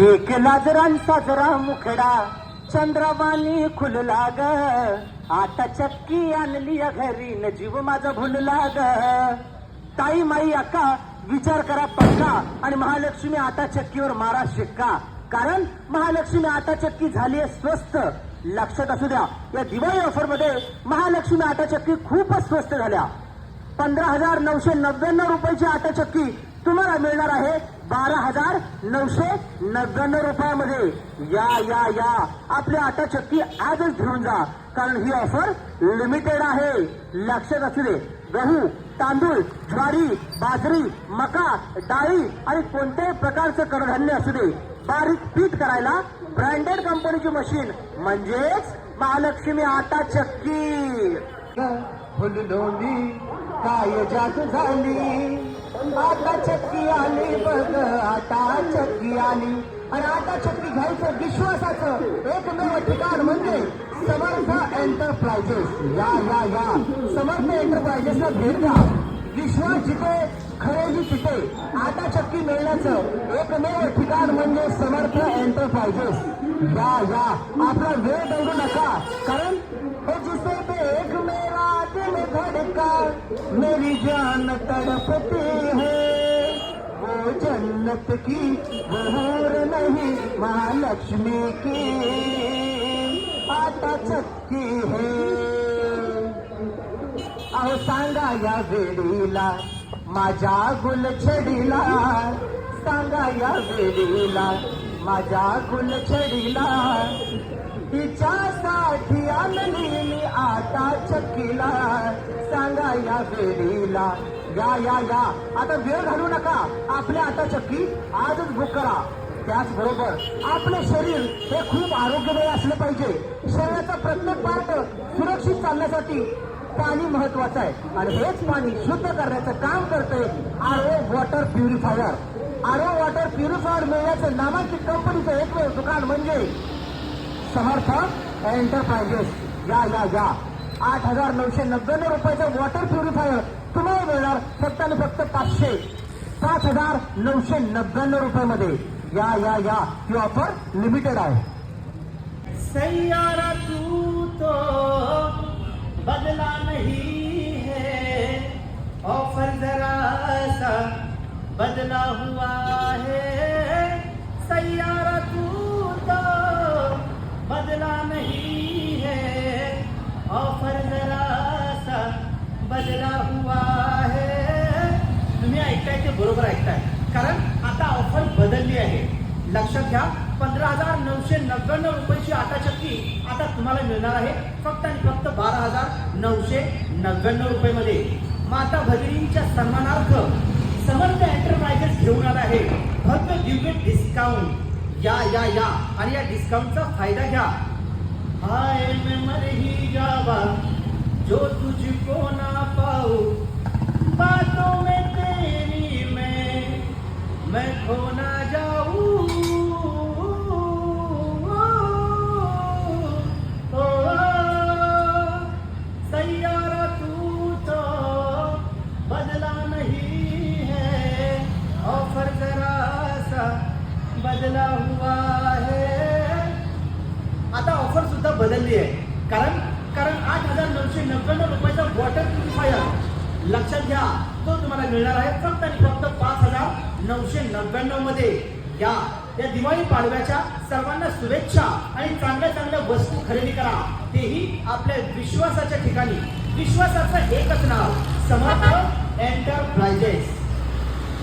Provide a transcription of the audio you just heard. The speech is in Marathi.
एक लाजरांचा जरा मुखडा. चंद्रवाणी खुलला ग आता चक्की आणली या घरी न जीव माझा भुलला ग ताई माई अक्का विचार करा पक्का. आणि महालक्ष्मी आता चक्कीवर मारा शिक्का. कारण महालक्ष्मी आता चक्की झाली आहे स्वस्त लक्षात असू द्या या दिवाळी ऑफरमध्ये महालक्ष्मी आटा चक्की खूपच स्वस्त झाल्या. पंधरा हजार नऊशे नव्याण्णव रुपयाची आटा चक्की तुम्हाला मिळणार आहे. बारा हजार नऊशे नव्याण्णव रुपयामध्ये. या या या. आपली आटा चक्की आजच घेऊन जा. कारण ही ऑफर लिमिटेड आहे. लक्षात असू दे. गहू तांदूळ ज्वारी बाजरी मका डाळी आणि कोणत्याही प्रकारचं कडधान्य असू दे. बारीक पीठ करायला ब्रँडेड कंपनीची मशीन म्हणजेच महालक्ष्मी आटा चक्की. फुललो काय जात झाली? आता चक्की आली बघ आता चक्की आली. आणि आता चक्की घ्यायचं विश्वासाचं एकमेव ठिकाण म्हणजे समर्थ एंटरप्राइजेस या या या. समर्थ एंटरप्राइजेसला भेट द्या. विश्वास जिथे खरेदी तिथे. आता चक्की मिळण्याचं एकमेव ठिकाण म्हणजे समर्थ एंटरप्राइजेस या या. आपला वेळ दौडू नका. मेरी जान तड़पती है। वो जन्नत की वो नहीं महालक्ष्मी की। आता चक्की है। अहो सांगा या वेळीला माझ्या गुलछडीला सांगा या वेळीला माझ्या गुलछडीला तिच्यासाठी आणली आता चक्कीला सांगा या वेळीला. या या या. आता वेळ घालू नका. आपल्या आता चक्की आजच बुक करा. त्याचबरोबर आपलं शरीर हे खूप आरोग्यदायी असलं पाहिजे. शरीराचा प्रत्येक पार्ट सुरक्षित चालण्यासाठी पाणी महत्वाचं आहे. आणि हेच पाणी शुद्ध करण्याचं काम करते R O water purifier R O water purifier मिळण्याचं नामांकित कंपनीचं एकमेव दुकान म्हणजे समर्थ एंटरप्राइजेस या या या. आठ हज़ार नऊशे नव्याण्णव रुपयाचं वॉटर प्युरिफायर तुम्हाला मिळणार फक्त आणि फक्त पाचशे. पाच हज़ार नऊशे नव्याण्णव रुपयामध्ये. या या या. ही ऑफ़र लिमिटेड आहे. सैयारा तू तो बदला नहीं है. ऑफ़र जरा सा बदला हुआ है. हुआ है तुम्ही ऐकताय ते बरोबर ऐकताय. कारण आता ऑफर बदलली आहे. लक्षात घ्या पंधरा हजार नऊशे नव्याण्णव रुपयाची आटा चक्की आता तुम्हाला मिळणार आहे. फक्त आणि फक्त बारा हजार नऊशे नव्याण्णव रुपये माता भगिनींच्या सन्मानार्थ समर्थ एंटरप्राइजेस घेऊन आला आहे. भव्य दिव्य डिस्काउंट या या या. आणि या डिस्काउंटचा फायदा घ्या. हाय मैं मर ही जावा. जो तुझको ना पाऊ, बातों में तेरी मैं मैं खो ना जाऊँ। सैयारा तू तो बदला नहीं है, ऑफ़र जरा सा बदला हुआ है। आता ऑफ़र सुद्धा बदलली आहे कारण कारण आठ हजार नऊशे नव्याण्णव रुपयाचा वॉटर प्युरिफायर लक्षात घ्या तो तुम्हाला मिळणार आहे फक्त आणि फक्त पाच हजार नऊशे नव्याण्णवमध्ये. या या दिवाळी पाडव्याच्या सर्वांना शुभेच्छा आणि चांगल्या चांगल्या वस्तू खरेदी करा. तेही आपल्या विश्वासाच्या ठिकाणी. विश्वासाचं एकच नाव समर्थ